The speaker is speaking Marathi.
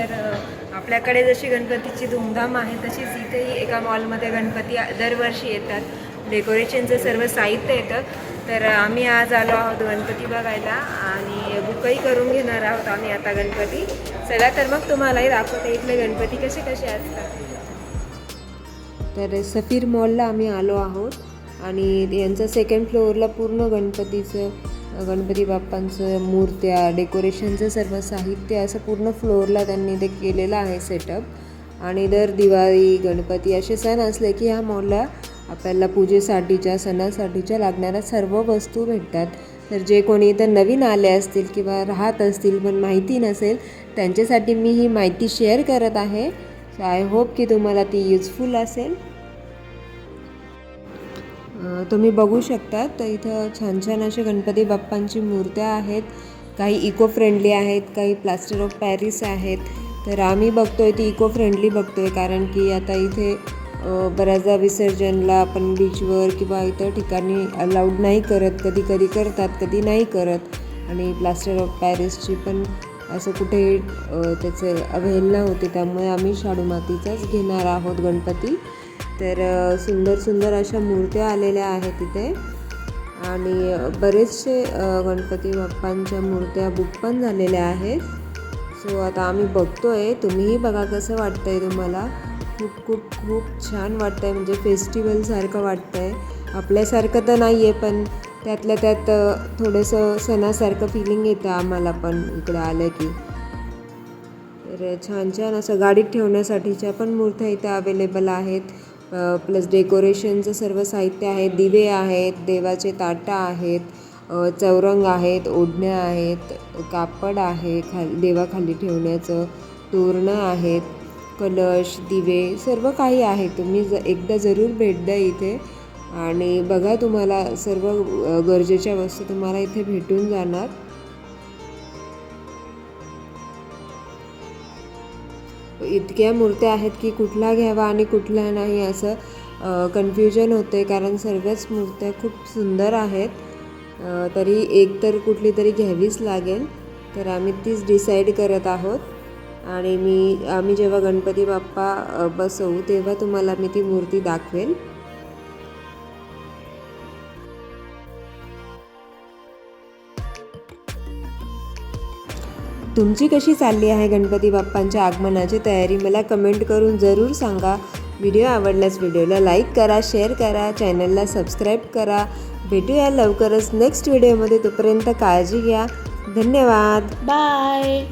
तर आपल्याकडे जशी गणपतीची धूमधाम आहे तशीच इथेही एका मॉलमध्ये गणपती दरवर्षी येतात. डेकोरेशनचं सर्व साहित्य येतं. तर आम्ही आज आलो आहोत गणपती बघायला आणि बुकही करून घेणार आहोत आम्ही आता गणपती. चला तर मग तुम्हालाही दाखवते इथले गणपती कसे कसे असतात. तर सफीर मॉलला आम्ही आलो आहोत आणि यांचं सेकंड फ्लोअरला पूर्ण गणपतीचं गणपती बाप्पांचं मूर्त्या डेकोरेशनचं सर्व साहित्य असं पूर्ण फ्लोअरला त्यांनी ते केलेलं आहे सेटअप आणि दर दिवाळी गणपती असे सण असले की ह्या मॉलला आपल्याला पूजेसाठीच्या सणासाठीच्या लागणाऱ्या सर्व वस्तू भेटतात. तर जे कोणी इथं नवीन आले असतील किंवा राहत असतील पण माहिती नसेल त्यांच्यासाठी मी ही माहिती शेअर करत आहे. सो आय होप की तुम्हाला ती युजफुल असेल. तुम्ही बघू शकता तर इथं छान छान असे गणपती बाप्पांची मूर्त्या आहेत. काही इको फ्रेंडली आहेत काही प्लास्टर ऑफ पॅरिस आहेत. तर आम्ही बघतो आहे ती इको फ्रेंडली आहे कारण की आता इथे बऱ्याचदा विसर्जनला आपण बीचवर किंवा इतर ठिकाणी अलाउड नाही करत. कधी कधी करतात कधी नाही करत. आणि प्लास्टर ऑफ पॅरिसची पण असं कुठे त्याचे अवहेलना होते त्यामुळे आम्ही शाडू मातीचाच घेणार आहोत गणपती. तर सुंदर सुंदर अशा मूर्त्या आलेल्या आहेत तिथे. आणि बरेचसे गणपती बाप्पांच्या मूर्त्या बुक पण झालेल्या आहेत. सो आता आम्ही बघतो आहे तुम्हीही बघा कसं वाटतं आहे तुम्हाला. खूप खूप खूप छान वाटतं आहे म्हणजे फेस्टिवलसारखं वाटतं आहे आपल्यासारखं तर नाही आहे पण त्यातल्या त्यात थोडंसं सणासारखं फिलिंग येतं आम्हाला पण इकडं आलं की. तर छान छान असं गाडीत ठेवण्यासाठीच्या पण मूर्त्या इथे अवेलेबल आहेत. प्लस डेकोरेशनचं सर्व साहित्य आहे दिवे आहेत देवाचे ताटं आहेत चौरंग आहेत ओढण्या आहेत कापड आहे खाली देवाखाली ठेवण्याचं तोरणं आहेत कलश दिवे सर्व काही आहे. तुम्ही ज एकदा जरूर भेट द्या इथे. आणि बघा तुम्हाला सर्व गरजेच्या वस्तू तुम्हाला इथे भेटून जाणार. इतक्या मूर्त्या आहेत की कुठला घ्यावा आणि कुठला नाही असं कन्फ्युजन होते कारण सर्वच मूर्त्या खूप सुंदर आहेत. तरी एक तर कुठली तरी घ्यावीच लागेल. तर आम्ही तीच डिसाईड करत आहोत. आणि मी आम्ही जेव्हा गणपती बाप्पा बसवू तेव्हा तुम्हाला मी ती मूर्ती दाखवेल. तुमची कशी चालली आहे गणपती बाप्पांच्या आगमनाची तयारी? मला कमेंट करून जरूर सांगा. व्हिडिओ आवडल्यास व्हिडिओला लाईक करा शेअर करा चॅनलला सबस्क्राईब करा. भेटूया लवकरच नेक्स्ट व्हिडिओमध्ये तोपर्यंत काळजी घ्या. धन्यवाद. बाय